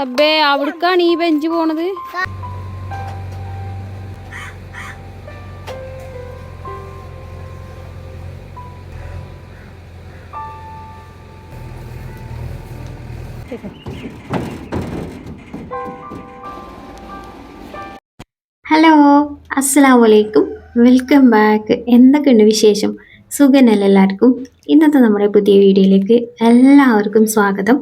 അബ്ബേ അവിടേക്കാണ് ഈ ബെഞ്ച് പോണത്. ഹലോ അലൈക്കും വെൽക്കം ബാക്ക്. എന്തൊക്കെയുണ്ട് വിശേഷം? സുഖനല്ല എല്ലാവർക്കും? ഇന്നത്തെ നമ്മുടെ പുതിയ വീഡിയോയിലേക്ക് എല്ലാവർക്കും സ്വാഗതം.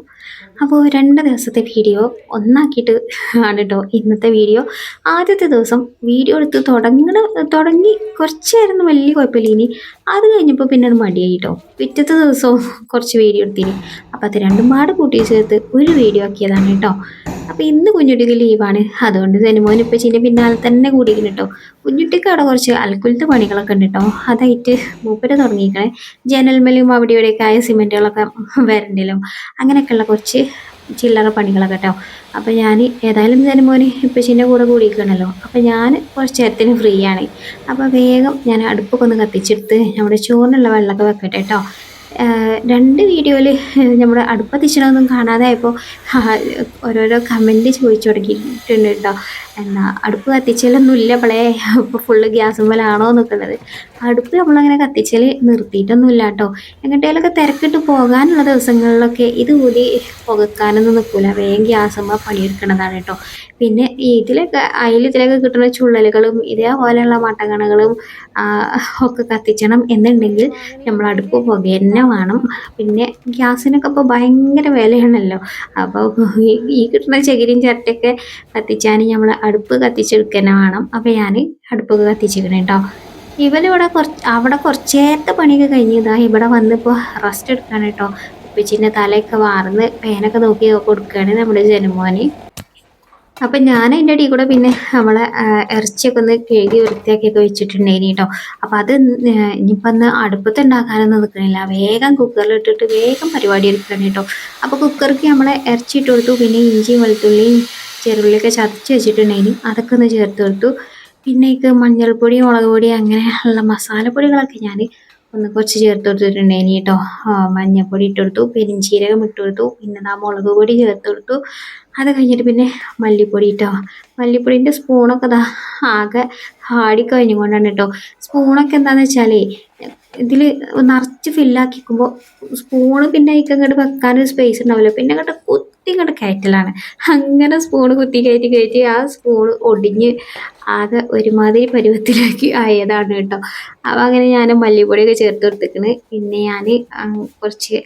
അപ്പോൾ രണ്ട് ദിവസത്തെ വീഡിയോ ഒന്നാക്കിയിട്ട് ആണ് കേട്ടോ ഇന്നത്തെ വീഡിയോ ആദ്യത്തെ ദിവസം വീഡിയോ എടുത്ത് തുടങ്ങണ തുടങ്ങി കുറച്ചായിരുന്നു വലിയ കുഴപ്പമില്ല ഇനി. അത് കഴിഞ്ഞപ്പോൾ പിന്നെ അത് മടിയായി കേട്ടോ പിറ്റത്തെ ദിവസവും കുറച്ച് വീഡിയോ എടുത്തിനി. അപ്പോൾ അത് രണ്ടും പാട് കൂട്ടി ചേർത്ത് ഒരു വീഡിയോ ആക്കിയതാണ് കേട്ടോ. അപ്പോൾ ഇന്ന് കുഞ്ഞുട്ടിക്ക് ലീവാണ്. അതുകൊണ്ട് സിനിമോൻ ഇപ്പൊ ചെയ്യുന്ന പിന്നാലെ തന്നെ കൂടിയിരിക്കുന്നു കേട്ടോ കുഞ്ഞുട്ടിക്ക് അവിടെ കുറച്ച് അൽക്കുലത്തെ പണികളൊക്കെ ഉണ്ട് കേട്ടോ അതായിട്ട് മൂപ്പര് തുടങ്ങിയിരിക്കണേ. ജനൽമേലും അവിടെ ഇവിടെയൊക്കെ ആയ സിമെന്റുകളൊക്കെ വരണ്ടല്ലോ അങ്ങനെയൊക്കെയുള്ള കുറച്ച് ചില്ലറ പണികളൊക്കെ കേട്ടോ അപ്പോൾ ഞാൻ ഏതായാലും സെനിമോന് ഇപ്പച്ചിന്റെ കൂടെ കൂടിയിരിക്കണല്ലോ. അപ്പോൾ ഞാൻ കുറച്ച് നേരത്തിന് ഫ്രീ ആണ് അപ്പോൾ വേഗം ഞാൻ അടുപ്പൊക്കെ ഒന്ന് കത്തിച്ചെടുത്ത് നമ്മുടെ ചോറിനുള്ള വെള്ളമൊക്കെ വെക്കട്ടെ കേട്ടോ രണ്ട് വീഡിയോയിൽ നമ്മുടെ അടുപ്പത്തിച്ചിനൊന്നും കാണാതായപ്പോൾ ഓരോരോ കമന്റ് ചോദിച്ചു തുടങ്ങിയിട്ടുണ്ട് കേട്ടോ എന്നാ അടുപ്പ് കത്തിച്ചാലൊന്നും ഇല്ല അവളെ ഇപ്പോൾ ഫുള്ള് ഗ്യാസ് മേലാണോ നിൽക്കുന്നത് അടുപ്പ് നമ്മളങ്ങനെ കത്തിച്ചാൽ നിർത്തിയിട്ടൊന്നുമില്ല കേട്ടോ. എങ്ങോട്ടേലൊക്കെ തിരക്കിട്ട് പോകാനുള്ള ദിവസങ്ങളിലൊക്കെ ഇത് കൂടി പുകക്കാനൊന്നും നിൽക്കില്ല വേഗം ഗ്യാസ് പണിയെടുക്കണതാണ് കേട്ടോ. പിന്നെ ഇതിലൊക്കെ അതിൽ ഇതിലൊക്കെ കിട്ടുന്ന ചുള്ളലുകളും ഇതേപോലെയുള്ള മട്ടകണകളും ഒക്കെ കത്തിച്ചണം എന്നുണ്ടെങ്കിൽ നമ്മൾ അടുപ്പ് പുക തന്നെ വേണം. പിന്നെ ഗ്യാസിനൊക്കെ ഇപ്പോൾ ഭയങ്കര വിലയാണല്ലോ. അപ്പോൾ ഈ കിട്ടുന്ന ചകിരിയും ചിരട്ടയൊക്കെ കത്തിച്ചാൽ നമ്മൾ അടുപ്പ് കത്തിച്ചെടുക്കുക തന്നെ വേണം. അപ്പോൾ ഞാൻ അടുപ്പൊക്കെ കത്തിച്ചെടുക്കണം കേട്ടോ ഇവനിവിടെ കുറച്ച് അവിടെ കുറച്ച് പണിയൊക്കെ കഴിഞ്ഞതാ ഇവിടെ വന്നിപ്പോൾ റെസ്റ്റ് എടുക്കാണ് കേട്ടോ ഉപ്പച്ചിന്റെ തലയൊക്കെ വാർന്ന് പേനൊക്കെ നോക്കി കൊടുക്കുകയാണ് നമ്മുടെ ജനുമോന്. അപ്പം ഞാൻ അതിന്റെ അടിയിൽ കൂടെ പിന്നെ നമ്മളെ ഇറച്ചിയൊക്കെ ഒന്ന് കഴുകി വൃത്തിയാക്കിയൊക്കെ വെച്ചിട്ടുണ്ടായിനി കേട്ടോ അപ്പം അത് ഇനിയിപ്പോൾ ഒന്ന് അടുപ്പത്ത് ഉണ്ടാക്കാനൊന്നും നിൽക്കണില്ല വേഗം കുക്കറിൽ ഇട്ടിട്ട് വേഗം പരിപാടി എടുക്കണം കേട്ടോ അപ്പോൾ കുക്കർക്ക് നമ്മളെ ഇറച്ചി ഇട്ട് കൊടുത്തു. പിന്നെ ഇഞ്ചിയും വെളുത്തുള്ളിയും ചെറുള്ളിയൊക്കെ ചതച്ച് വെച്ചിട്ടുണ്ടെങ്കിൽ അതൊക്കെ ഒന്ന് ചേർത്ത് കൊടുത്തു. പിന്നെ ഇത് മഞ്ഞൾപ്പൊടി മുളക് പൊടി അങ്ങനെയുള്ള മസാലപ്പൊടികളൊക്കെ ഞാൻ ഒന്ന് കുറച്ച് ചേർത്ത് കൊടുത്തിട്ടുണ്ടായിനി കേട്ടോ. മഞ്ഞൾപ്പൊടി ഇട്ട് കൊടുത്തു പെരിഞ്ചീരകം ഇട്ട് കൊടുത്തു പിന്നെ ആ മുളക് പൊടി ചേർത്ത് കൊടുത്തു. അത് കഴിഞ്ഞിട്ട് പിന്നെ മല്ലിപ്പൊടി ഇട്ടോ. മല്ലിപ്പൊടിന്റെ സ്പൂണൊക്കെ ആകെ ഹാടി കഴിഞ്ഞുകൊണ്ടാണ് കേട്ടോ. സ്പൂണൊക്കെ എന്താണെന്ന് വെച്ചാലേ ഇതിൽ നിറച്ച് ഫില്ലാക്കിക്കുമ്പോൾ സ്പൂണ് പിന്നെ അതിക്ക് അങ്ങോട്ട് വെക്കാനൊരു സ്പേസ് ഉണ്ടാവില്ല പിന്നെ അങ്ങോട്ട് കുത്തി ഇങ്ങോട്ട് കയറ്റലാണ് അങ്ങനെ സ്പൂണ് കുത്തി കയറ്റി കയറ്റി ആ സ്പൂണ് ഒടിഞ്ഞ് ആകെ ഒരുമാതിരി പരുവത്തിലാക്കി ആയതാണ് കേട്ടോ. അപ്പോൾ അങ്ങനെ ഞാൻ മല്ലിപ്പൊടിയൊക്കെ ചേർത്ത് കൊടുത്തിരിക്കുന്നത് പിന്നെ ഞാൻ കുറച്ച്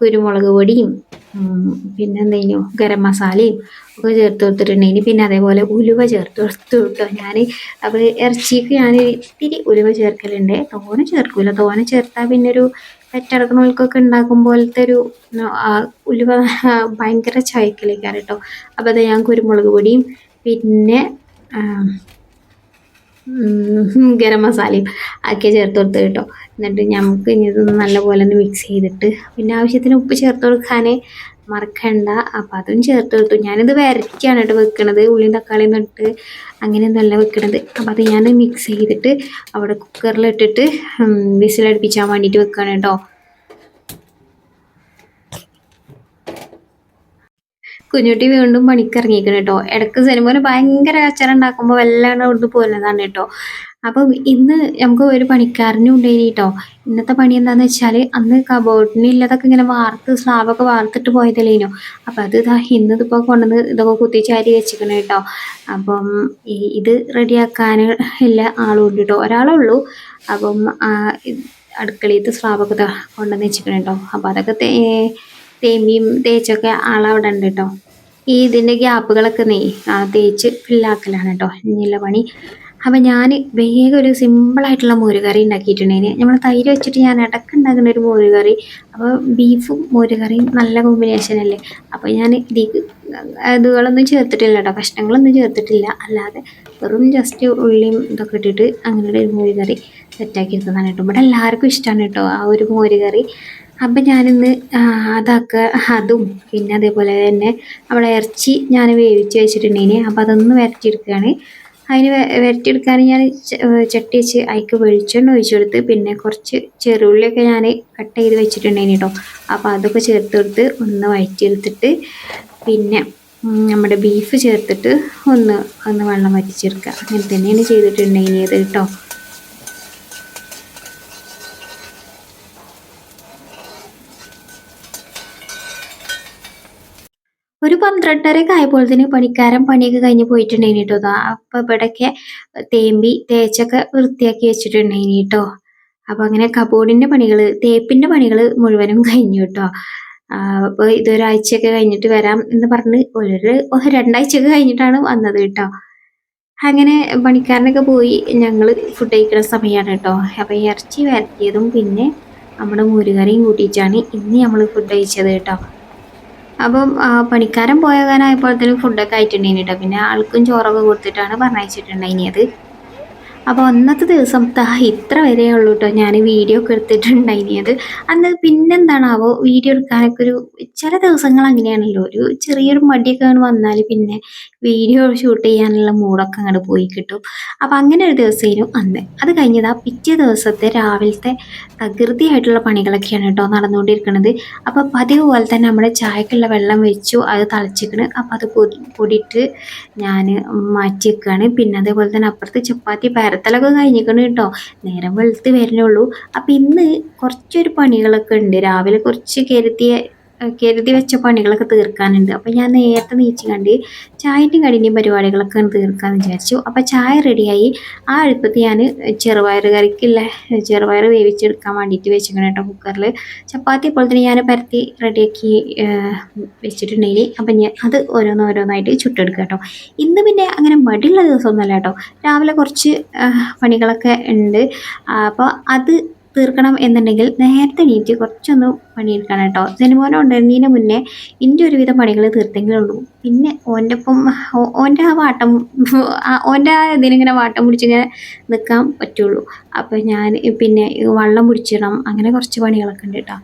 കുരുമുളക് പൊടിയും പിന്നെ എന്തെങ്കിലും ഗരം മസാലയും ഒക്കെ ചേർത്ത് കൊടുത്തിട്ടുണ്ടെങ്കിൽ പിന്നെ അതേപോലെ ഉലുവ ചേർത്ത് കൊടുത്തു കേട്ടോ ഞാൻ അപ്പോൾ ഇറച്ചിക്ക് ഞാൻ ഇത്തിരി ഉലുവ ചേർക്കലുണ്ട്. തോനെ ചേർക്കില്ല തോനെ ചേർത്താൽ പിന്നെ ഒരു പെറ്റടക്കണവർക്കൊക്കെ ഉണ്ടാക്കും പോലത്തെ ഒരു ഉലുവ ഭയങ്കര ചായക്കലേക്കാണ് കേട്ടോ അപ്പോൾ അത് ഞാൻ കുരുമുളക് പൊടിയും പിന്നെ ഗരം മസാലയും ആക്കി ചേർത്ത് കൊടുത്ത് കേട്ടോ. എന്നിട്ട് നമുക്ക് ഇനി ഇതൊന്ന് നല്ലപോലെ ഒന്ന് മിക്സ് ചെയ്തിട്ട് പിന്നെ ആവശ്യത്തിന് ഉപ്പ് ചേർത്ത് കൊടുക്കാനേ മറക്കണ്ട. അപ്പം അതും ചേർത്ത് കൊടുത്തു. ഞാനിത് വരറ്റിയാണ് കേട്ടോ വെക്കണത്. ഉള്ളിയും തക്കാളിയും തൊട്ട് അങ്ങനെയൊന്നുമല്ല വെക്കണത്. അപ്പം അത് ഞാൻ മിക്സ് ചെയ്തിട്ട് അവിടെ കുക്കറിലിട്ടിട്ട് വിസിലടുപ്പിക്കാൻ വേണ്ടിയിട്ട് വെക്കുകയാണ് കേട്ടോ. കുഞ്ഞുട്ടി വീണ്ടും പണിക്കിറങ്ങിയിരിക്കണം കേട്ടോ. ഇടയ്ക്ക് സിനിമന് ഭയങ്കര കച്ചറ ഉണ്ടാക്കുമ്പോൾ വല്ലാണ്ട് അവിടുന്ന് പോകുന്നതാണ് കേട്ടോ. അപ്പം ഇന്ന് നമുക്ക് ഒരു പണിക്കാരനും ഉണ്ടായിരുന്നു കേട്ടോ. ഇന്നത്തെ പണി എന്താന്ന് വെച്ചാൽ അന്ന് കബോർഡിന് ഇല്ലാതൊക്കെ ഇങ്ങനെ വാർത്ത് സ്ലാബൊക്കെ വാർത്തിട്ട് പോയതല്ലേനോ. അപ്പം അത് ഇതാ ഇന്ന് ഇതിപ്പോൾ കൊണ്ടുവന്ന് ഇതൊക്കെ കുത്തിച്ചാരി വെച്ചിരിക്കണം കേട്ടോ. അപ്പം ഇത് റെഡിയാക്കാൻ ഇല്ല ആളും ഉണ്ട് കേട്ടോ. ഒരാളേ ഉള്ളൂ. അപ്പം അടുക്കളയിൽ സ്ലാബൊക്കെ കൊണ്ടുവന്ന് വെച്ചിരിക്കണം കേട്ടോ. അപ്പം അതൊക്കെ തേമ്പിയും തേച്ചൊക്കെ ആളവിടെ ഉണ്ട് കേട്ടോ ഈ ഇതിന്റെ ഗ്യാപ്പുകളൊക്കെ നെയ് ആ, തേച്ച് ഫില്ലാക്കലാണ് കേട്ടോ ഇനിയുള്ള പണി. അപ്പം ഞാൻ വേഗം ഒരു സിമ്പിളായിട്ടുള്ള മോരുകറി ഉണ്ടാക്കിയിട്ടുണ്ടായിന്. നമ്മൾ തൈര് വെച്ചിട്ട് ഞാൻ ഇടയ്ക്ക് ഉണ്ടാക്കുന്ന ഒരു മോരുകറി. അപ്പോൾ ബീഫും മോരുകറിയും നല്ല കോമ്പിനേഷനല്ലേ അപ്പോൾ ഞാൻ ഇതിക്ക് ഇതുകളൊന്നും ചേർത്തിട്ടില്ല കേട്ടോ കഷ്ണങ്ങളൊന്നും ചേർത്തിട്ടില്ല. അല്ലാതെ വെറും ജസ്റ്റ് ഉള്ളിയും ഇതൊക്കെ ഇട്ടിട്ട് അങ്ങനെ ഒരു മോരുകറി സെറ്റാക്കി എടുത്തതാണ് കേട്ടോ ഇവിടെ എല്ലാവർക്കും ഇഷ്ടമാണ് കേട്ടോ ആ ഒരു മോരുകറി. അപ്പം ഞാനിന്ന് അതൊക്കെ അതും പിന്നെ അതേപോലെ തന്നെ നമ്മളെ ഇറച്ചി ഞാൻ വേവിച്ച് വെച്ചിട്ടുണ്ടെങ്കിൽ അപ്പോൾ അതൊന്ന് വരട്ടിയെടുക്കുകയാണ്. അതിന് വരട്ടിയെടുക്കാൻ ഞാൻ ചട്ടി വെച്ച് അതിക്ക് വെളിച്ചെണ്ണ ഒഴിച്ചു കൊടുത്ത് പിന്നെ കുറച്ച് ചെറുള്ളിയൊക്കെ ഞാൻ കട്ട് ചെയ്ത് വെച്ചിട്ടുണ്ടെങ്കിൽ കേട്ടോ അപ്പോൾ അതൊക്കെ ചേർത്ത് കൊടുത്ത് ഒന്ന് വഴറ്റിയെടുത്തിട്ട് പിന്നെ നമ്മുടെ ബീഫ് ചേർത്തിട്ട് ഒന്ന് ഒന്ന് വെള്ളം വറ്റിച്ചെടുക്കുക. അങ്ങനെ തന്നെയാണ് ചെയ്തിട്ടുണ്ടെങ്കിൽ കേട്ടോ ഒരു പന്ത്രണ്ടരയൊക്കെ ആയപ്പോഴത്തേന് പണിക്കാരൻ പണിയൊക്കെ കഴിഞ്ഞ് പോയിട്ടുണ്ടായിന് കേട്ടോ അപ്പൊ ഇവിടെയൊക്കെ തേമ്പി തേച്ചൊക്കെ വൃത്തിയാക്കി വെച്ചിട്ടുണ്ടായിന് കേട്ടോ അപ്പൊ അങ്ങനെ കബോർഡിന്റെ പണികൾ തേപ്പിന്റെ പണികൾ മുഴുവനും കഴിഞ്ഞു കേട്ടോ അപ്പൊ ഇതൊരാഴ്ചയൊക്കെ കഴിഞ്ഞിട്ട് വരാം എന്ന് പറഞ്ഞ് ഒരു രണ്ടാഴ്ചയൊക്കെ കഴിഞ്ഞിട്ടാണ് വന്നത് കേട്ടോ അങ്ങനെ പണിക്കാരനൊക്കെ പോയി ഞങ്ങൾ ഫുഡ് കഴിക്കുന്ന സമയമാണ് കേട്ടോ അപ്പൊ ഇറച്ചി വരട്ടിയതും പിന്നെ നമ്മുടെ മോരുകറിയും കൂട്ടിയിട്ടാണ് ഇന്ന് നമ്മൾ ഫുഡ് കഴിച്ചത് കേട്ടോ അപ്പം പണിക്കാരൻ പോയകാനായപ്പോഴത്തേനും ഫുഡൊക്കെ ആയിട്ടുണ്ടായിന് കേട്ടോ പിന്നെ ആൾക്കും ചോറൊക്കെ കൊടുത്തിട്ടാണ് പറഞ്ഞയച്ചിട്ടുണ്ടായിനിയത്. അപ്പോൾ അന്നത്തെ ദിവസം താ ഇത്ര വരെ ഉള്ളൂ കേട്ടോ ഞാൻ വീഡിയോ ഒക്കെ എടുത്തിട്ടുണ്ടായിരുന്നത് അന്ന് പിന്നെന്താണാവോ വീഡിയോ എടുക്കാനൊക്കെ ഒരു ചില ദിവസങ്ങൾ അങ്ങനെയാണല്ലോ. ഒരു ചെറിയൊരു മടിയൊക്കെ അങ്ങട് വന്നാൽ പിന്നെ വീഡിയോ ഷൂട്ട് ചെയ്യാനുള്ള മൂടൊക്കെ അങ്ങോട്ട് പോയി കിട്ടും. അപ്പോൾ അങ്ങനെ ഒരു ദിവസമായിരുന്നു അന്ന്. അത് കഴിഞ്ഞതാ പിറ്റേ ദിവസത്തെ രാവിലത്തെ തകൃതിയായിട്ടുള്ള പണികളൊക്കെയാണ് കേട്ടോ നടന്നുകൊണ്ടിരിക്കുന്നത് അപ്പോൾ പതിവ് പോലെ തന്നെ നമ്മുടെ ചായക്കുള്ള വെള്ളം വെച്ചു അത് തിളച്ചിക്കണ്. അപ്പോൾ അത് പൊടി പൊടിയിട്ട് ഞാൻ മാറ്റി വെക്കുകയാണ് പിന്നെ അതേപോലെ തന്നെ അപ്പുറത്ത് ചപ്പാത്തി പരത്തലൊക്കെ കഴിഞ്ഞിരിക്കണ് കേട്ടോ. നേരം വെളുത്ത് വരുന്നുള്ളൂ അപ്പം ഇന്ന് കുറച്ചൊരു പണികളൊക്കെ ഉണ്ട്. രാവിലെ കുറച്ച് കരുതിയ കരുതി വെച്ച പണികളൊക്കെ തീർക്കാനുണ്ട്. അപ്പം ഞാൻ നേരത്തെ നീച്ച് കണ്ട് ചായന്റെയും കടിന്റെയും പരിപാടികളൊക്കെ തീർക്കാമെന്ന് വിചാരിച്ചു. അപ്പം ചായ റെഡിയായി. ആ അടുപ്പത്ത് ഞാൻ ചെറുപയർ കറിക്കില്ല ചെറുപയർ വേവിച്ചെടുക്കാൻ വേണ്ടിയിട്ട് വെച്ചിരിക്കണം കേട്ടോ കുക്കറിൽ ചപ്പാത്തി പോലെ തന്നെ ഞാൻ പരത്തി റെഡിയാക്കി വെച്ചിട്ടുണ്ടെങ്കിൽ അപ്പം ഞാൻ അത് ഓരോന്നോരോന്നായിട്ട് ചുട്ടെടുക്കുക കേട്ടോ. ഇന്ന് പിന്നെ അങ്ങനെ മടിയുള്ള ദിവസമൊന്നുമല്ല കേട്ടോ. രാവിലെ കുറച്ച് പണികളൊക്കെ ഉണ്ട്. അപ്പോൾ അത് തീർക്കണം എന്നുണ്ടെങ്കിൽ നേരത്തെ നീറ്റ് കുറച്ചൊന്ന് പണിയെടുക്കണം കേട്ടോ. സിനിമോനെ ഉണ്ടായിരുന്നതിന് മുന്നേ എന്റെ ഒരുവിധം പണികൾ തീർത്തെങ്കിലേ ഉള്ളൂ. പിന്നെ ഓന്റെ ഒപ്പം ഓന്റെ ആ വാട്ടം ഓന്റെ ആ ഇതിനിങ്ങനെ വാട്ടം പിടിച്ചിങ്ങനെ നിൽക്കാൻ പറ്റുള്ളൂ. അപ്പോൾ ഞാൻ പിന്നെ വെള്ളം പിടിച്ചിടണം അങ്ങനെ കുറച്ച് പണികളൊക്കെ ഉണ്ട് കേട്ടോ.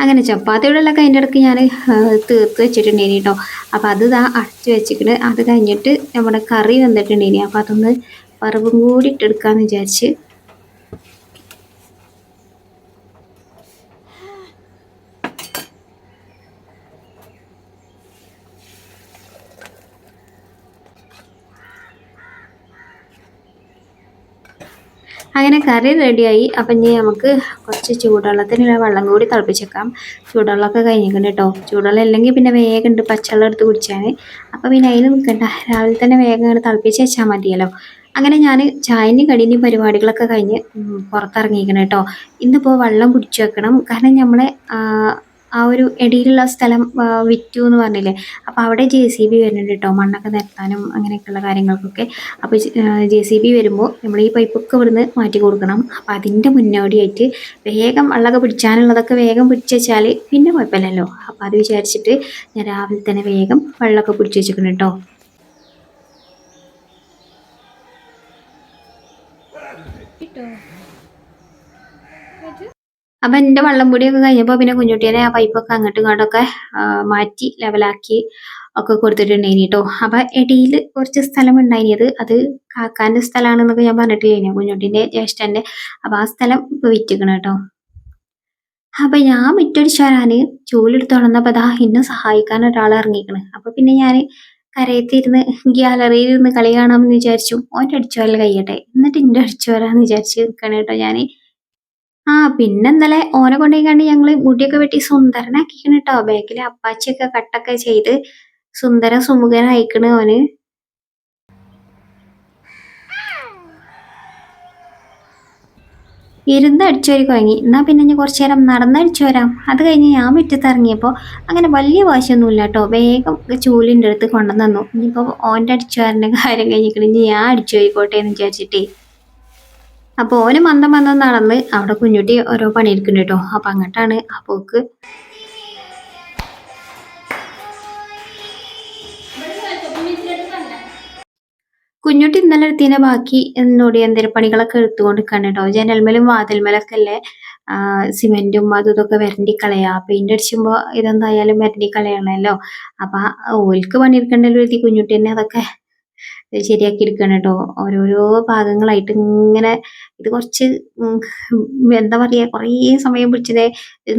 അങ്ങനെ ചപ്പാത്തിയോടെല്ലാം അതിന്റെ ഇടയ്ക്ക് ഞാൻ തീർത്ത് വെച്ചിട്ടുണ്ടേനി കേട്ടോ അപ്പോൾ അത് ഇതാ അടച്ച് വെച്ചിട്ട് അത് കഴിഞ്ഞിട്ട് നമ്മുടെ കറി വന്നിട്ടുണ്ടേനി അപ്പോൾ അതൊന്ന് വറവും കൂടി ഇട്ടെടുക്കാമെന്ന് വിചാരിച്ച് അങ്ങനെ കറി റെഡിയായി. അപ്പം ഇനി നമുക്ക് കുറച്ച് ചൂടുവെള്ളത്തിനുള്ള വെള്ളം കൂടി തിളപ്പിച്ചേക്കാം. ചൂടുവെള്ളമൊക്കെ കഴിഞ്ഞിട്ടുണ്ട് കേട്ടോ. ചൂടുവെള്ളം ഇല്ലെങ്കിൽ പിന്നെ വേഗം ഉണ്ട് പച്ചവെള്ളം എടുത്ത് കുടിച്ചാൽ അപ്പോൾ പിന്നെ അതിൽ നിൽക്കണ്ട. രാവിലെ തന്നെ വേഗം ഇങ്ങനെ തിളപ്പിച്ച് വെച്ചാൽ മതിയല്ലോ. അങ്ങനെ ഞാൻ ചായന്റെയും കടീന്റെയും പരിപാടികളൊക്കെ കഴിഞ്ഞ് പുറത്തിറങ്ങിയിരിക്കണം കേട്ടോ. ഇന്നിപ്പോൾ വെള്ളം പിടിച്ചു വെക്കണം. കാരണം നമ്മളെ ആ, ഒരു ഇടയിലുള്ള സ്ഥലം വിറ്റു എന്ന് പറഞ്ഞില്ലേ? അപ്പോൾ അവിടെ ജെ സി ബി വരുന്നുണ്ട് കേട്ടോ മണ്ണൊക്കെ നിരത്താനും അങ്ങനെയൊക്കെയുള്ള കാര്യങ്ങൾക്കൊക്കെ. അപ്പോൾ ജെ സി ബി വരുമ്പോൾ നമ്മൾ ഈ പൈപ്പൊക്കെ ഇവിടുന്ന് മാറ്റി കൊടുക്കണം. അപ്പോൾ അതിന്റെ മുന്നോടിയായിട്ട് വേഗം വെള്ളമൊക്കെ പിടിച്ചാനുള്ളതൊക്കെ വേഗം പിടിച്ച് വെച്ചാൽ പിന്നെ കുഴപ്പമില്ലല്ലോ. അപ്പോൾ അത് വിചാരിച്ചിട്ട് ഞാൻ രാവിലെ തന്നെ വേഗം വെള്ളമൊക്കെ പിടിച്ച് വെച്ചിരിക്കണം കേട്ടോ അപ്പം എന്റെ വള്ളം പൊടിയൊക്കെ കഴിഞ്ഞപ്പോൾ പിന്നെ കുഞ്ഞുട്ടീനെ ആ പൈപ്പൊക്കെ അങ്ങോട്ടും ഇങ്ങോട്ടൊക്കെ മാറ്റി ലെവലാക്കി ഒക്കെ കൊടുത്തിട്ടുണ്ടായിനി കേട്ടോ അപ്പം ഇടയിൽ കുറച്ച് സ്ഥലം ഉണ്ടായിനിയത് അത് കാക്കാന്റെ സ്ഥലമാണെന്നൊക്കെ ഞാൻ പറഞ്ഞിട്ടില്ലേ കുഞ്ഞുട്ടീന്റെ ജ്യേഷ്ഠന്റെ അപ്പം ആ സ്ഥലം ഇപ്പോൾ വിറ്റിക്കണം കേട്ടോ അപ്പം ഞാൻ ജോലിയെടുത്ത് തുടർന്നപ്പോൾ അതാ എന്നെ സഹായിക്കാൻ ഒരാൾ ഇറങ്ങിക്കണ്. അപ്പം പിന്നെ ഞാൻ കരയത്തിരുന്ന് ഗ്യാലറിയിൽ ഇരുന്ന് കളി കാണാമെന്ന് വിചാരിച്ചു. ഓന്റെ അടിച്ചു വരൽ കഴിയട്ടെ. എന്നിട്ട് എന്റെ അടിച്ചു വരാമെന്ന് വിചാരിച്ച് നിൽക്കണം കേട്ടോ ഞാൻ ആ പിന്നെ ഇന്നലെ ഓനെ കൊണ്ടുപോയിക്കാണ്ട് ഞങ്ങൾ മുടിയൊക്കെ വെട്ടി സുന്ദരനാക്കിക്കണ് കേട്ടോ ബാക്കിലെ അപ്പാച്ചിയൊക്കെ കട്ടൊക്കെ ചെയ്ത് സുന്ദര സുമുഖനായിക്കണ് ഓന്. ഇരുന്ന് അടിച്ചോരി കുഴങ്ങി. എന്നാ പിന്നെ ഞാൻ കുറച്ചു നേരം നടന്നടിച്ചു വരാം. അത് കഴിഞ്ഞ് ഞാൻ മുറ്റത്തിറങ്ങിയപ്പോൾ അങ്ങനെ വലിയ വാശിയൊന്നുമില്ല കേട്ടോ വേഗം ചൂലിന്റെ അടുത്ത് കൊണ്ടുവന്നു ഇനിയിപ്പോൾ ഓന്റെ അടിച്ചു വരേണ്ട കാര്യം കഴിഞ്ഞിട്ട് ഇനി ഞാൻ അടിച്ചു പോയിക്കോട്ടെ എന്ന് വിചാരിച്ചിട്ടേ. അപ്പോൾ ഓന് മന്ദം മന്ദം നടന്ന് അവിടെ കുഞ്ഞുട്ടി ഓരോ പണിയെടുക്കുന്നുണ്ട് കേട്ടോ. അപ്പൊ അങ്ങോട്ടാണ് ആ പോക്ക്. കുഞ്ഞുട്ടി ഇന്നലെ എടുത്തതിന്റെ ബാക്കി എന്നോട് എന്തെങ്കിലും പണികളൊക്കെ എടുത്തുകൊണ്ട് കണ്ടോ ജനൽമേലും വാതിൽമേലൊക്കെ അല്ലേ സിമെന്റും അതും ഇതൊക്കെ വരണ്ടി കളയാ പെയിന്റ് അടിച്ചുമ്പോൾ ഇതെന്തായാലും വരണ്ടി കളയണല്ലോ അപ്പൊ ഓൽക്ക് പണിയെടുക്കണ്ടല്ലോ എഴുതി കുഞ്ഞുട്ടി തന്നെ അതൊക്കെ ശരിയാക്കി എടുക്കണം കേട്ടോ. ഓരോരോ ഭാഗങ്ങളായിട്ട് ഇങ്ങനെ ഇത് കുറച്ച് എന്താ പറയുക കുറേ സമയം പിടിച്ചതേ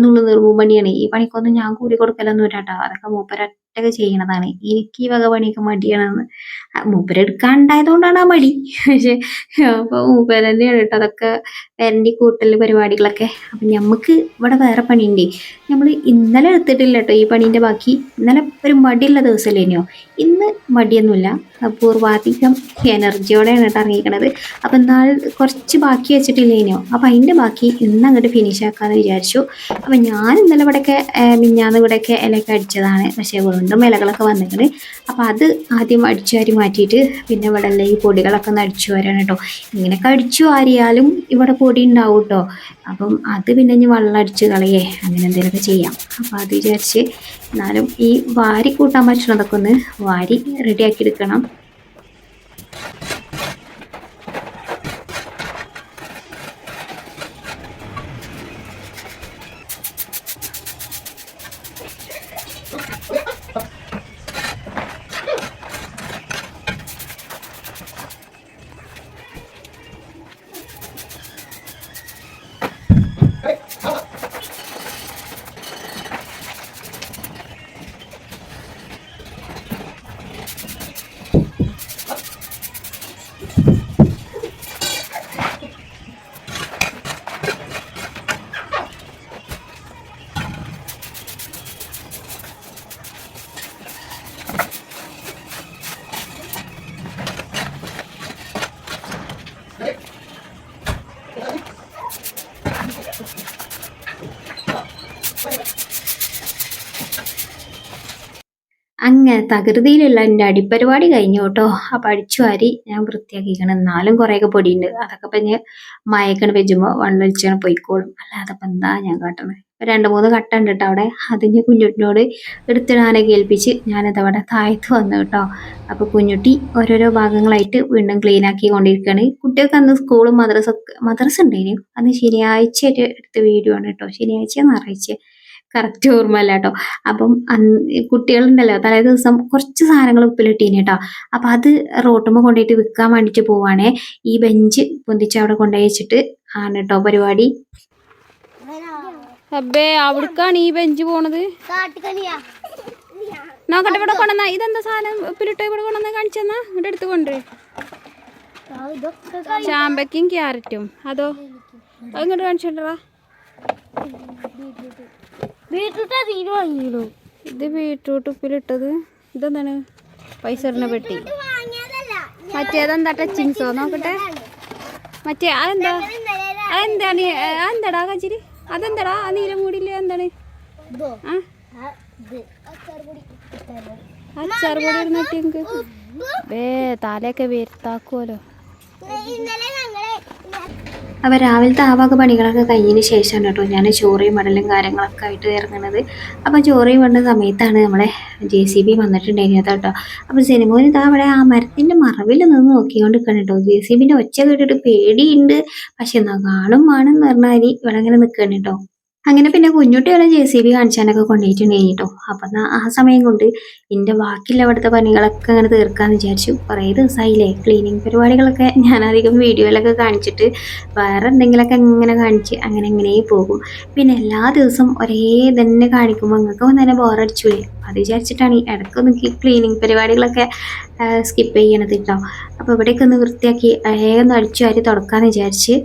നുള്ളു നിർമ്മൂ പണിയാണ്. ഈ പണിക്കൊന്നും ഞാൻ കൂലി കൊടുക്കലൊന്നും ഇല്ല കേട്ടോ. അതൊക്കെ മൂപ്പരൊറ്റക്ക് ചെയ്യണതാണ്. എനിക്ക് ഈ വക പണിയൊക്കെ മടിയാണെന്ന്. മൂപ്പരെടുക്കാണ്ടായതുകൊണ്ടാണ് ആ മടി. പക്ഷെ അപ്പോൾ മൂപ്പര് തന്നെയാണ് കേട്ടോ അതൊക്കെ വരണ്ടി കൂട്ടൽ പരിപാടികളൊക്കെ. അപ്പം നമുക്ക് ഇവിടെ വേറെ പണിയുണ്ട്. നമ്മൾ ഇന്നലെ എടുത്തിട്ടില്ല കേട്ടോ ഈ പണീന്റെ ബാക്കി. ഇന്നലെ ഒരു മടിയുള്ള ദിവസമല്ലേനോ ഇന്ന് മടിയൊന്നുമില്ല. പൂർവാധികം എനർജിയോടെയാണ് കേട്ടോ അറിയിക്കണത് അപ്പം എന്നാൽ കുറച്ച് ബാക്കി വെച്ചിട്ടില്ലേനോ? അപ്പം അതിന്റെ ബാക്കി ഇന്ന് അങ്ങോട്ട് ഫിനിഷ് ആക്കാമെന്ന് വിചാരിച്ചു. അപ്പം ഞാൻ ഇന്നലെ ഇവിടെയൊക്കെ മിഞ്ഞാന്ന് ഇവിടെയൊക്കെ ഇലയൊക്കെ അടിച്ചതാണ്. പക്ഷേ വീണ്ടും ഇലകളൊക്കെ വന്നിട്ടുണ്ട് അപ്പം അത് ആദ്യം അടിച്ചു വാരി മാറ്റിയിട്ട് പിന്നെ ഇവിടെ ഈ പൊടികളൊക്കെ ഒന്ന് അടിച്ചു വാരാണ് കേട്ടോ ഇങ്ങനെയൊക്കെ അടിച്ചു വാരിയാലും ഇവിടെ പൊടി ഉണ്ടാവും കേട്ടോ അപ്പം അത് പിന്നെ ഇനി വെള്ളം അടിച്ച് കളയേ അങ്ങനെ എന്തെങ്കിലുമൊക്കെ ചെയ്യാം. അപ്പോൾ അത് വിചാരിച്ച് എന്നാലും ഈ വാരി കൂട്ടാൻ പറ്റണതൊക്കെ ഒന്ന് വാരി റെഡിയാക്കി എടുക്കണം. തകൃതിയിലുള്ള എന്റെ അടിപ്പരിപാടി കഴിഞ്ഞു കേട്ടോ. അപ്പം അടിച്ചു വാരി ഞാൻ വൃത്തിയാക്കിക്കണം എന്നാലും കുറേയൊക്കെ പൊടിയുണ്ട്. അതൊക്കെ ഇപ്പം ഞാൻ മയക്കണ് വെച്ചുമ്പോൾ വണ്ണൊലിച്ചാണ് പൊയ്ക്കോളും. അല്ലാതെ ഇപ്പം എന്താ ഞാൻ കാട്ടണത് രണ്ട് മൂന്ന് കട്ട ഉണ്ട് കേട്ടോ അവിടെ. അതിന് കുഞ്ഞുട്ടിനോട് എടുത്തിടാനൊക്കെ ഏൽപ്പിച്ച് ഞാനത് അവിടെ താഴത്ത് വന്നു കേട്ടോ. അപ്പോൾ കുഞ്ഞുട്ടി ഓരോരോ ഭാഗങ്ങളായിട്ട് വീണ്ടും ക്ലീൻ ആക്കി കൊണ്ടിരിക്കുകയാണ് കുട്ടികൾക്ക് അന്ന് സ്കൂളും മദ്രസ മദ്രസ ഉണ്ടായിരുന്നു അന്ന് ശനിയാഴ്ച എടുത്ത വീഡിയോ ആണ് കേട്ടോ. ശനിയാഴ്ച ഞായറാഴ്ച കറക്റ്റ് ഓർമ്മയില്ല കേട്ടോ അപ്പം അന്ന് കുട്ടികളുണ്ടല്ലോ തലേ ദിവസം കുറച്ച് സാധനങ്ങൾ ഉപ്പിലിട്ടീന് കേട്ടോ അപ്പം അത് റോട്ടുമ്പോൾ കൊണ്ടുപോയിട്ട് വിൽക്കാൻ വേണ്ടിയിട്ട് പോവാണേ. ഈ ബെഞ്ച് പൊന്തിച്ച് അവിടെ കൊണ്ടുപോയി വെച്ചിട്ട് ആണ് കേട്ടോ പരിപാടി. അബ്ബേ അവിടേക്കാണ് ഈ ബെഞ്ച് പോണത്? നോക്കട്ടെ ഇവിടെ കൊണ്ടുവന്ന. ഇതെന്താ സാധനം ഉപ്പിലിട്ട് ഇവിടെ കൊണ്ടുവന്ന? കാണിച്ചെന്നാ ഇവിടെ എടുത്ത് കൊണ്ടുവരും ചാമ്പയ്ക്കും ക്യാരറ്റും. അതോ? അത് ഇങ്ങോട്ട് കാണിച്ചോണ്ടാ വീട്ടിലത്തെ തീരു വാങ്ങിയിടൂ ഇത് ബീട്രൂട്ട് ഉപ്പിലിട്ടത് ഇതെന്താണ്? പൈസ ഇടുന്ന പെട്ടി. മറ്റേതെന്താ ടച്ചിങ്സോ നോക്കട്ടെ. മറ്റേ അതെന്താ? അതെന്താണ്? അതെന്താടാ കച്ചിരി അതെന്താടാ? ആ നീലം മൂടിയില്ല? എന്താണ് ആ? അച്ചാർ കൂടി ഇടുന്നിട്ട് വേ തലയൊക്കെ ഞങ്ങളെ അപ്പോൾ രാവിലത്തെ ആ വക പണികളൊക്കെ കഴിഞ്ഞതിന് ശേഷമാണ് കേട്ടോ ഞാൻ ചോറയും മടലും കാര്യങ്ങളൊക്കെ ആയിട്ട് ഇറങ്ങുന്നത്. അപ്പോൾ ചോറയും വേണ്ട സമയത്താണ് നമ്മളെ ജെ സി ബി വന്നിട്ടുണ്ടായിരുന്നത് കേട്ടോ. അപ്പോൾ സിനിമയിൽ ഇതാ അവിടെ ആ മരത്തിന്റെ മറവിൽ നിന്ന് നോക്കിക്കൊണ്ട് നിൽക്കണം കേട്ടോ. ജെ സി ബിന്റെ ഒച്ച കേട്ടിട്ട് പേടിയുണ്ട്. പക്ഷെ കാണും വേണമെന്ന് പറഞ്ഞാൽ ഇവിടെ ഇങ്ങനെ നിൽക്കണം കേട്ടോ. അങ്ങനെ പിന്നെ കുഞ്ഞുട്ടികളെ ജെ സി ബി കാണിച്ചാനൊക്കെ കൊണ്ടുപോയിട്ടുണ്ടായിരുന്നു കേട്ടോ. അപ്പം ആ സമയം കൊണ്ട് എന്റെ ബാക്കിയുള്ള അവിടുത്തെ പണികളൊക്കെ അങ്ങനെ തീർക്കാമെന്ന് വിചാരിച്ചു. കുറേ ദിവസമായില്ലേ ക്ലീനിങ് പരിപാടികളൊക്കെ ഞാൻ അധികം വീഡിയോയിലൊക്കെ കാണിച്ചിട്ട് വേറെ എന്തെങ്കിലുമൊക്കെ ഇങ്ങനെ കാണിച്ച് അങ്ങനെ ഇങ്ങനെ പോകും. പിന്നെ എല്ലാ ദിവസവും ഒരേ തന്നെ കാണിക്കുമ്പോൾ നിങ്ങൾക്ക് തന്നെ ബോറടിച്ചൂലേ അത് വിചാരിച്ചിട്ടാണ് ഈ ഇടയ്ക്കൊന്ന് ക്ലീനിങ് പരിപാടികളൊക്കെ സ്കിപ്പ് ചെയ്യണത് കേട്ടോ അപ്പോൾ ഇവിടെയൊക്കെ ഒന്ന് വൃത്തിയാക്കി ഒന്ന് അടിച്ചു വാരി തുടക്കാമെന്ന് വിചാരിച്ച്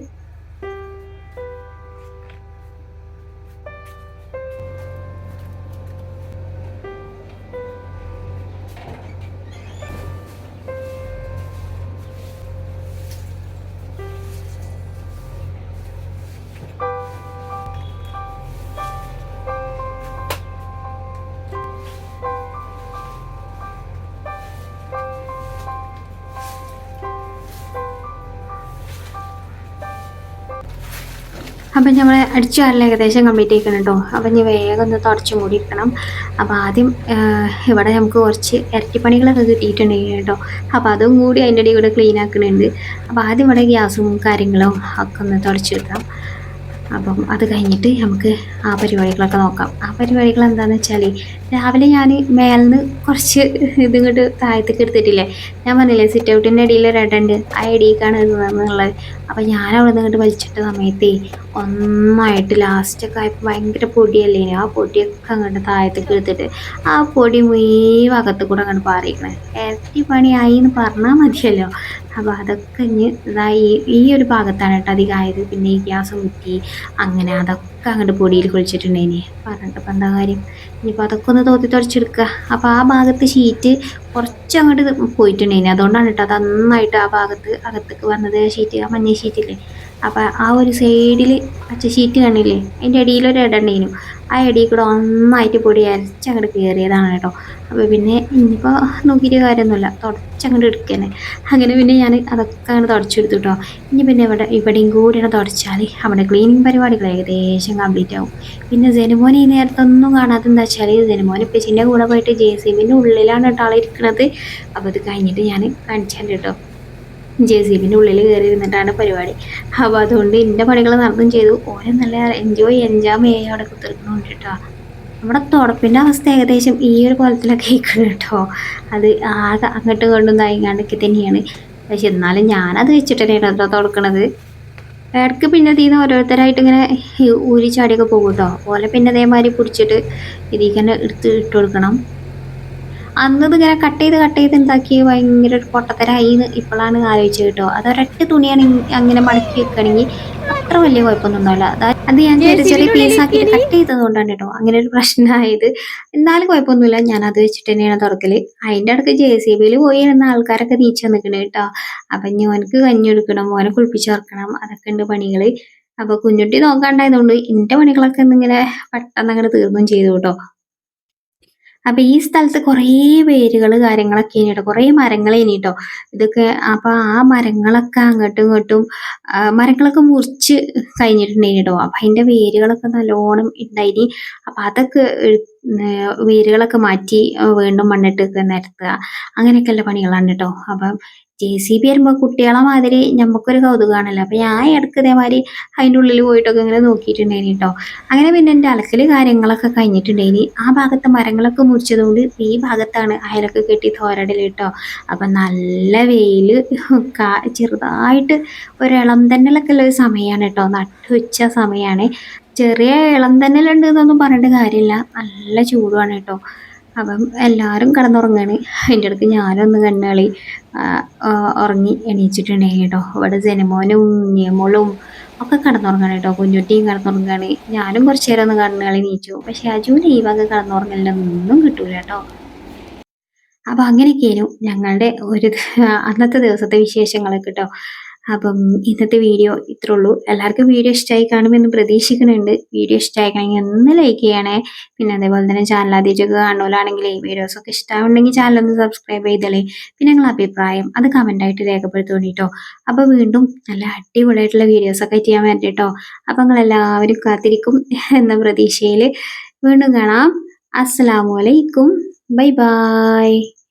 അപ്പം നമ്മൾ അടിച്ചു വാരൽ ഏകദേശം കംപ്ലീറ്റ് ആയിക്കണം കേട്ടോ അപ്പം ഇനി വേഗം ഒന്ന് തുടച്ചു മൂടിയിരിക്കണം അപ്പോൾ ആദ്യം ഇവിടെ നമുക്ക് കുറച്ച് ഇരട്ടിപ്പണികളൊക്കെ കിട്ടിയിട്ടുണ്ടെങ്കിൽ കേട്ടോ അപ്പോൾ അതും കൂടി അതിന്റെ ഇടയിൽ കൂടെ ക്ലീൻ ആക്കുന്നുണ്ട് അപ്പോൾ ആദ്യം ഇവിടെ ഗ്യാസും കാര്യങ്ങളും ഒക്കെ ഒന്ന് തുടച്ചെടുക്കാം. അപ്പം അത് കഴിഞ്ഞിട്ട് നമുക്ക് ആ പരിപാടികളൊക്കെ നോക്കാം. ആ പരിപാടികൾ എന്താണെന്ന് വെച്ചാൽ രാവിലെ ഞാൻ മേലിന്ന് കുറച്ച് ഇതിങ്ങോട്ട് താഴത്തേക്ക് എടുത്തിട്ടില്ലേ? ഞാൻ പറഞ്ഞില്ലേ സിറ്റ് ഔട്ടിന്റെ ഇടയിൽ റെഡുണ്ട് ആ ഇടയിലേക്കാണ് എന്നുള്ളത് അപ്പം ഞാൻ അവിടെ നിന്നിട്ട് വലിച്ചിട്ട സമയത്തേ ഒന്നായിട്ട് ലാസ്റ്റൊക്കെ ആയപ്പോൾ ഭയങ്കര പൊടിയല്ലേ ആ പൊടിയൊക്കെ അങ്ങോട്ട് താഴത്തേക്ക് എടുത്തിട്ട് ആ പൊടി മുഴുവൻ അകത്ത് കൂടെ അങ്ങോട്ട് പാറിയിക്കണേ. ഇരട്ടി പണിയായി എന്ന് പറഞ്ഞാൽ മതിയല്ലോ. അപ്പോൾ അതൊക്കെ ഇനി ഇതായി ഈ ഒരു ഭാഗത്താണ് കേട്ടോ അധികം ആയത്. പിന്നെ ഈ ഗ്യാസ് കുറ്റി അങ്ങനെ അതൊക്കെ അങ്ങോട്ട് പൊടിയിൽ കുളിച്ചിട്ടുണ്ടേനി പറഞ്ഞിട്ട് ഇപ്പം എന്താ കാര്യം? ഇനിയിപ്പോൾ അതൊക്കെ ഒന്ന് തോത്തി തുടച്ചെടുക്കുക അപ്പോൾ ആ ഭാഗത്ത് ഷീറ്റ് കുറച്ച് അങ്ങോട്ട് പോയിട്ടുണ്ടേനി അതുകൊണ്ടാണ് കേട്ടോ അത് നന്നായിട്ട് ആ ഭാഗത്ത് അകത്തേക്ക് വന്നത്. ഷീറ്റ് ആ മഞ്ഞ ഷീറ്റില്ലേ അപ്പോൾ ആ ഒരു സൈഡിൽ പച്ച ഷീറ്റ് കണ്ടില്ലേ? അതിന്റെ അടിയിലൊരു ഒരു ഇടണ്ടേനു ആ ഇടയിൽ കൂടെ ഒന്നായിട്ട് പൊടി അരച്ചങ്ങോട്ട് കയറിയതാണ് കേട്ടോ. അപ്പോൾ പിന്നെ ഇനിയിപ്പോൾ നോക്കിയിട്ട് കാര്യമൊന്നുമില്ല. തുടച്ചങ്ങോട്ട് എടുക്കുന്നത് അങ്ങനെ പിന്നെ ഞാൻ അതൊക്കെ അങ്ങനെ തുടച്ചെടുത്തു കേട്ടോ ഇനി പിന്നെ ഇവിടെ ഇവിടെയും കൂടി ഇവിടെ തുടച്ചാൽ അവിടെ ക്ലീനിങ് പരിപാടികൾ ഏകദേശം കംപ്ലീറ്റ് ആവും. പിന്നെ ജനുമോനെ ഈ നേരത്തൊന്നും കാണാത്ത എന്താ വെച്ചാൽ ജനുമോൻ ഇപ്പച്ചിന്റെ കൂടെ പോയിട്ട് ജെ സി ബിന്റെ ഉള്ളിലാണ് കേട്ടോ ആളിരിക്കുന്നത് അപ്പോൾ അത് കഴിഞ്ഞിട്ട് ഞാൻ കാണിച്ചാൽ കേട്ടോ ജെ സി ബിന്റെ ഉള്ളിൽ കയറി ഇരുന്നിട്ടാണ് പരിപാടി. അപ്പോൾ അതുകൊണ്ട് എന്റെ പണികൾ നടന്നും ചെയ്തു. ഓരോ നല്ല എൻജോയ് എൻജാം ചെയ്യും അവിടെ കുത്തിരിക്കുന്നുണ്ട് കേട്ടോ. നമ്മുടെ തുടപ്പിന്റെ അവസ്ഥ ഏകദേശം ഈ ഒരു കോലത്തിലൊക്കെ ഇരിക്കണം കേട്ടോ. അത് ആകെ അങ്ങോട്ടും ഇങ്ങോട്ടും തായിങ്ങാണ്ടൊക്കെ തന്നെയാണ്. പക്ഷെ എന്നാലും ഞാനത് വെച്ചിട്ട് തന്നെയാണ് കേട്ടോ തുടക്കണത്. ഇടയ്ക്ക് പിന്നെ തീന്ന് ഓരോരുത്തരായിട്ട് ഇങ്ങനെ ഊരി ചാടിയൊക്കെ പോകും കേട്ടോ. ഓലെ പിന്നെ അതേമാതിരി പിടിച്ചിട്ട് ഇതിൽ തന്നെ എടുത്ത് ഇട്ട് കൊടുക്കണം. അന്ന് ഇങ്ങനെ കട്ട് ചെയ്ത് കട്ട് ചെയ്ത് ഉണ്ടാക്കി ഭയങ്കര ഒരു പൊട്ടത്തരായി എന്ന് ഇപ്പോഴാണ് ആലോചിച്ചത് കേട്ടോ. അത് ഒരൊറ്റ തുണിയാണ് അങ്ങനെ മടക്കി വെക്കുകയാണെങ്കിൽ അത്ര വലിയ കുഴപ്പമൊന്നും ഉണ്ടാവില്ല. അതാ- അത് ഞാൻ ചെറിയ ചെറിയ പീസ് ആക്കിയിട്ട് കട്ട് ചെയ്തത് കൊണ്ടാണ് കേട്ടോ. അങ്ങനെ ഒരു പ്രശ്നമായത് എന്നാലും കുഴപ്പമൊന്നുമില്ല. ഞാൻ അത് വെച്ചിട്ട് തന്നെയാണ് തുറക്കൽ. അതിന്റെ അടുത്ത് ജെ സി ബിയിൽ പോയി ഇരുന്ന ആൾക്കാരൊക്കെ നീച്ച് നിൽക്കണേ കേട്ടോ. അപ്പം ഞോനക്ക് കഞ്ഞി കൊടുക്കണം മോനെ കുളിപ്പിച്ച് ചേർക്കണം അതൊക്കെ ഉണ്ട് പണികൾ അപ്പോൾ കുഞ്ഞുട്ടി നോക്കാണ്ടായതുകൊണ്ട് എന്റെ പണികളൊക്കെ ഇന്നിങ്ങനെ പെട്ടെന്ന് അങ്ങോട്ട് തീർന്നും ചെയ്തു കേട്ടോ. അപ്പൊ ഈ സ്ഥലത്ത് കുറേ വേരുകൾ കാര്യങ്ങളൊക്കെ ഇനിട്ടോ കുറെ മരങ്ങൾ ഇനിട്ടോ ഇതൊക്കെ അപ്പൊ ആ മരങ്ങളൊക്കെ അങ്ങോട്ടും ഇങ്ങോട്ടും മരങ്ങളൊക്കെ മുറിച്ച് കഴിഞ്ഞിട്ടുണ്ടായിനി കേട്ടോ അപ്പൊ അതിന്റെ വേരുകളൊക്കെ നല്ലോണം ഉണ്ടായിനി അപ്പൊ അതൊക്കെ വേരുകളൊക്കെ മാറ്റി വീണ്ടും മണ്ണിട്ടൊക്കെ നിരത്തുക. അങ്ങനെയൊക്കെയുള്ള പണികളാണ് കേട്ടോ. അപ്പം ജെ സി ബി വരുമ്പോൾ കുട്ടികളെ മാതിരി നമുക്കൊരു കൗതുകമാണല്ലോ അപ്പൊ ഞാൻ ഇടയ്ക്ക് ഇതേമാതിരി അതിന്റെ ഉള്ളിൽ പോയിട്ടൊക്കെ ഇങ്ങനെ നോക്കിയിട്ടുണ്ടായിനി കേട്ടോ അങ്ങനെ പിന്നെ എന്റെ അലക്കൽ കാര്യങ്ങളൊക്കെ കഴിഞ്ഞിട്ടുണ്ടായിനി. ആ ഭാഗത്തെ മരങ്ങളൊക്കെ മുറിച്ചതുകൊണ്ട് ഈ ഭാഗത്താണ് അയലൊക്കെ കെട്ടി തോരടൽ കേട്ടോ അപ്പം നല്ല വെയിൽ കാ ചെറുതായിട്ട് ഒരിളം തന്നലൊക്കെ ഉള്ള ഒരു സമയമാണ് കേട്ടോ നട്ടുച്ച സമയമാണ് ചെറിയ ഇളം തന്നലുണ്ട് എന്നൊന്നും പറഞ്ഞിട്ട് കാര്യമില്ല. നല്ല ചൂടുമാണ് കേട്ടോ അപ്പം എല്ലാവരും കിടന്നുറങ്ങാണ്. അതിന്റെ ഇടയ്ക്ക് ഞാനൊന്ന് കണ്ണാളി ഉറങ്ങി എണീച്ചിട്ടുണ്ടായി കേട്ടോ. ഇവിടെ ജനമോനും നിയമോളും ഒക്കെ കിടന്നുറങ്ങാണ് കേട്ടോ. കുഞ്ഞുട്ടിയും കിടന്നുറങ്ങാണ്. ഞാനും കുറച്ച് നേരം ഒന്ന് കണ്ണുകളി നീച്ചു പക്ഷെ അജുവിന് ഈ വക കിടന്നുറങ്ങലിനൊന്നും കിട്ടൂല കേട്ടോ. അപ്പം അങ്ങനെയൊക്കെയായിരുന്നു ഞങ്ങളുടെ ഒരു അന്നത്തെ ദിവസത്തെ വിശേഷങ്ങളൊക്കെ കേട്ടോ. അപ്പം ഇന്നത്തെ വീഡിയോ ഇത്രേ ഉള്ളൂ എല്ലാവർക്കും വീഡിയോ ഇഷ്ടമായി കാണുമെന്ന് പ്രതീക്ഷിക്കുന്നുണ്ട്. വീഡിയോ ഇഷ്ടമായിക്കണമെങ്കിൽ ഒന്ന് ലൈക്ക് ചെയ്യണേ. പിന്നെ അതേപോലെ തന്നെ ചാനൽ ആദ്യമൊക്കെ കാണുമല്ലാണെങ്കിൽ ഈ വീഡിയോസൊക്കെ ഇഷ്ടമാവുണ്ടെങ്കിൽ ചാനൽ ഒന്ന് സബ്സ്ക്രൈബ് ചെയ്തല്ലേ. പിന്നെ നിങ്ങളുടെ അഭിപ്രായം അത് കമന്റായിട്ട് ആയിട്ട് രേഖപ്പെടുത്തോണ്ടി കേട്ടോ. അപ്പോൾ വീണ്ടും നല്ല അടിപൊളിയായിട്ടുള്ള വീഡിയോസൊക്കെ ചെയ്യാൻ കേട്ടോ. അപ്പം നിങ്ങൾ എല്ലാവരും കാത്തിരിക്കും എന്ന പ്രതീക്ഷയിൽ വീണ്ടും കാണാം. അസ്സലാമു അലൈക്കും. Bye bye.